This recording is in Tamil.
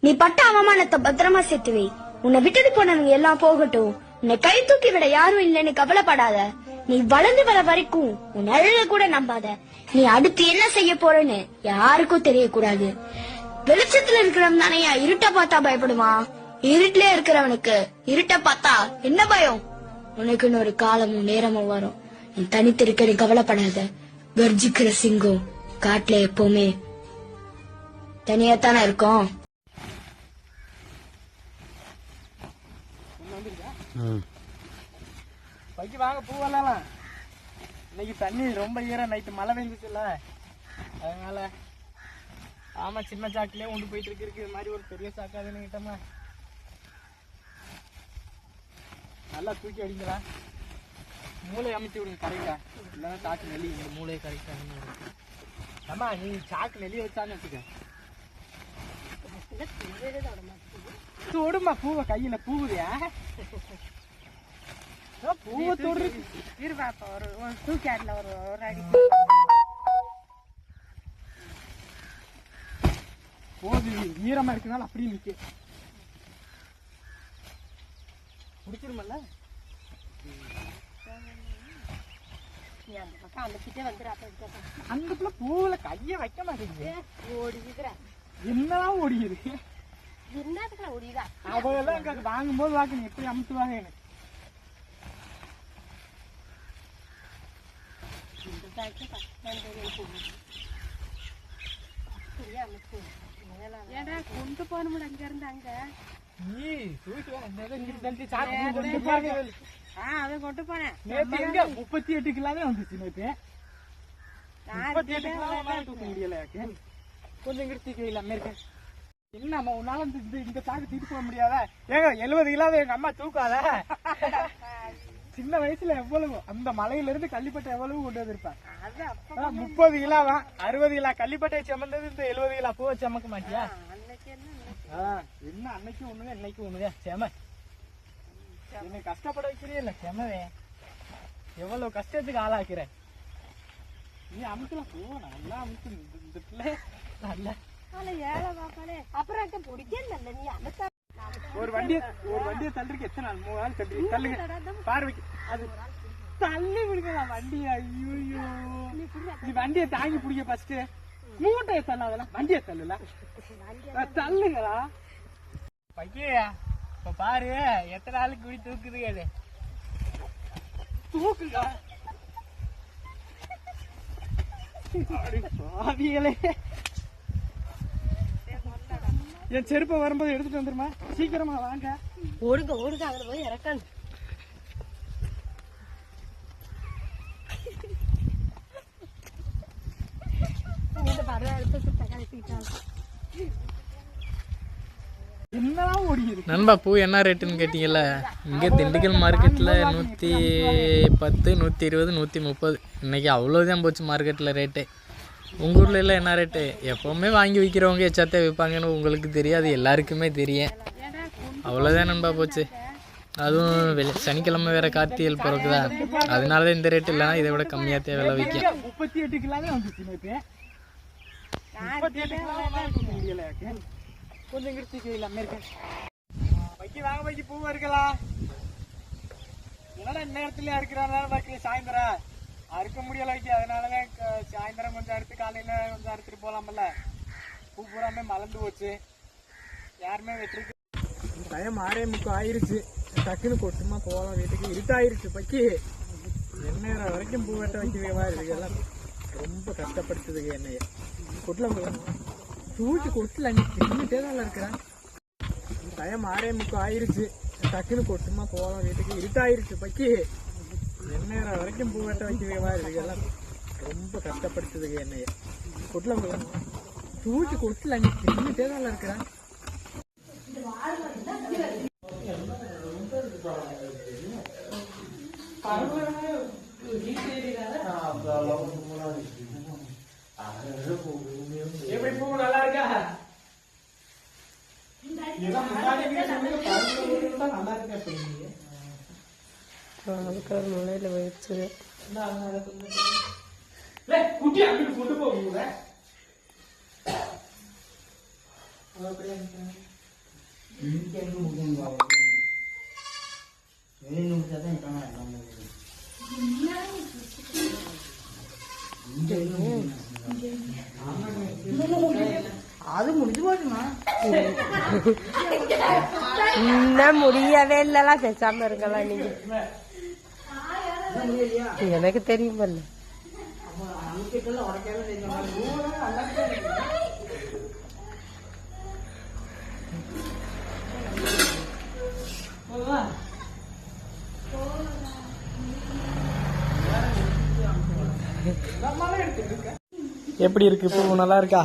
நீ பட்ட அவமானத்தை பத்திரமா சேர்த்து வை. உன்னை விட்டுட்டு போனவங்க எல்லாம் போகட்டும். உன்னை கை தூக்கி விட யாரும் இல்லைன்னு கவலைப்படாத. நீ வளர்ந்து வர வரைக்கும் உன் அழக கூட நம்பாத. நீ அடுத்து என்ன செய்ய போறன்னு யாருக்கும் தெரியக்கூடாது. வெளிச்சத்துல இருக்கிறவன் தானே இருட்ட பார்த்தா பயப்படுமா இருட்டுல இருக்கிறவனுக்கு இருட்ட பார்த்தா என்ன பயம்? உனக்குன்னு ஒரு காலமும் நேரமும் வரும். நீ தனித்திருக்க நீ கவலைப்படாத. கர்ஜிக்கிற சிங்கம் காட்டுல எப்பவுமே தனியாத்தானே இருக்கும். பைக்கு வாங்க பூ வரலாம் இன்னைக்கு தண்ணி ரொம்ப ஈரம் நைட்டு மழை பெஞ்சிச்சுல்ல அதனால ஆமா சின்ன சாக்குலயே கொண்டு போயிட்டு இருக்கு இது மாதிரி ஒரு பெரிய சாக்காதுன்னு கிட்டமா? நல்லா தூக்கி அடிங்களா மூளை அமைச்சு விடுங்க கரெக்டா இல்லைன்னா சாக்கு நெல்லி இந்த மூளையை கரெக்டா ஆமா நீ சாக்கு நெல்லி வச்சான்னு வச்சுக்க. தொடுமா பூவை கையில பூவுதியா? பூவை தொடு இருபாப்பா ஒரு ஒரு தூக்கியாட்டில் ஒரு ஒரு அடி. போகுது ஈரமா இருக்கனால அப்படியே நிக்க. பிடிச்சிருமல்ல அந்த பக்கம் அந்த கிட்டே வந்துடு அப்போ அந்த பிள்ளை பூவுல கைய வைக்க மாட்டேங்குது. என்னதான் ஓடிதா அவெல்லாம் இங்க வாங்கும்போது வாக்கு எப்படி அமுத்துவாங்க எனக்கு? ஏடா கொண்டு போகணும் அங்க இருந்து அங்க. நீ தூக்கி பூ கொண்டு போனேன் முப்பத்தி எட்டு கிலோவே வந்துச்சு நேத்து. முப்பத்தி எட்டு கிலோ தூக்க முடியல. கொஞ்சம் இங்கிட்டு தூக்கி வைல அமெரிக்கா என்னம்மா உன்னால இந்த இந்த- சாக்கு தூக்கிட்டு போக முடியாதா? ஏங்க எழுபது கிலோவை எங்க அம்மா தூக்காத? சின்ன வயசுல எவ்வளவு அந்த மலையில இருந்து கள்ளிப்பட்டை எவ்வளவு கொண்டு அப்ப முப்பது கிலோவா? அறுபது கிலோ கள்ளிப்பட்டை சுமந்தது இந்த எழுபது கிலோ பூவை சுமக்க மாட்டியா? என்ன அன்னைக்கு? ஒண்ணுங்க இன்னைக்கு ஒண்ணுங்க செம. என்னை கஷ்டப்பட வைக்கிறே இல்ல செமவே. எவ்வளவு கஷ்டத்துக்கு ஆளாக்குற? நீ அமுக்கலாம் போ நல்லா இந்த- இந்த பிள்ளை. அந்த ஒரு வண்டியை ஒரு வண்டியை தள்ளுறதுக்கு எத்தனை நாள்? மூணு நாள் தள்ளி தள்ளுங்க. பார்வைக்கு. அது தள்ளி விடுக்கலாம் வண்டி? ஐயோ நீ வண்டியை தாங்கி பிடிக்க ஃபர்ஸ்ட் மூட்டையை தள்ளாதலாம் வண்டியை தள்ளுல. தள்ளுங்களா பையா இப்ப பாரு எத்தனை நாளுக்கு குடி தூக்குது அது தூக்குங்க பாவிகளே. என் செருப்பை வரும்போது எடுத்துட்டு வந்துருமா? சீக்கிரமா வாங்க. ஓடுங்க ஓடுங்க அதுல போய் இறக்கணும். நண்பா பூ என்ன ரேட்டுன்னு கேட்டிங்கல்ல? இங்கே திண்டுக்கல் மார்க்கெட்டில் நூற்றி பத்து நூற்றி இருபது நூற்றி முப்பது. இன்றைக்கி அவ்வளோதான் போச்சு மார்க்கெட்டில் ரேட்டு உங்கள் ஊரில் எல்லாம் என்ன ரேட்டு எப்போவுமே வாங்கி விற்கிறவங்க எச்சாத்தே விற்பாங்கன்னு உங்களுக்கு தெரியாது எல்லாருக்குமே தெரியும். அவ்வளோதான் நண்பா போச்சு. அதுவும் வெளி சனிக்கிழமை வேறு கார்த்திகை பிறக்குதா. அதனால தான் இந்த ரேட்டு இல்லைனா இதை விட கம்மியாக தேவை விற்கும் முப்பத்தி எட்டு கிலோவே வந்துச்சு கொஞ்சம் இங்கிட்டு தூக்கி வைல அமெரிக்கா வைக்கி வாங்க வைக்கி பூ இருக்கலாம் என்னடா இந்த நேரத்துல இருக்கிறாங்க பாக்கி சாயந்தரம்? அறுக்க முடியல வைக்கி அதனாலதான் சாயந்தரம் கொஞ்சம் அறுத்து காலையில கொஞ்சம் அறுத்துட்டு போலாம்ல. பூ பூராமே மலர்ந்து போச்சு. யாருமே வெட்டிருக்கு பயம் ஆறே முக்கம் ஆயிருச்சு. டக்குன்னு கொட்டுமா போகலாம் வீட்டுக்கு இருட்டாயிருச்சு பக்கி. என்ன வரைக்கும் பூ வெட்ட வைக்கவே இதுக்கெல்லாம் ரொம்ப கஷ்டப்படுத்துதுங்க என்னைய. கொட்டில் தூக்கி கொட்டல நீ தின்னுட்டே தான் இருக்கிறேன். பயம் ஆறே முக்கம் ஆயிருச்சு. டக்குன்னு கொட்டுமா போகலாம் வீட்டுக்கு இருட்டாயிருச்சு பக்கி. நேரம் வரைக்கும் பூ வெட்ட வைக்கவே இதுக்கெல்லாம் ரொம்ப கஷ்டப்படுத்துதுங்க என்னைய. கொட்டில் தூக்கி கொட்டில் நீ தின்னுட்டே தான் இருக்கிறேன் பரவாயில்ல பூ நல்லா இருக்கா இதான் முன்னாடி நீங்க சொன்னீங்க, பருவ ஊருல தான் நல்லா இருக்கா சொன்னீங்க. அதுக்கு ஒரு முளையில போயிடுச்சு அது முடிஞ்சு போச்சுமா? இன்னும் முடியவே இல்லலாம் பேசாம இருக்கலாம் நீங்க. எனக்கு தெரியுமல்ல எப்படி இருக்கு? பூ நல்லா இருக்கா?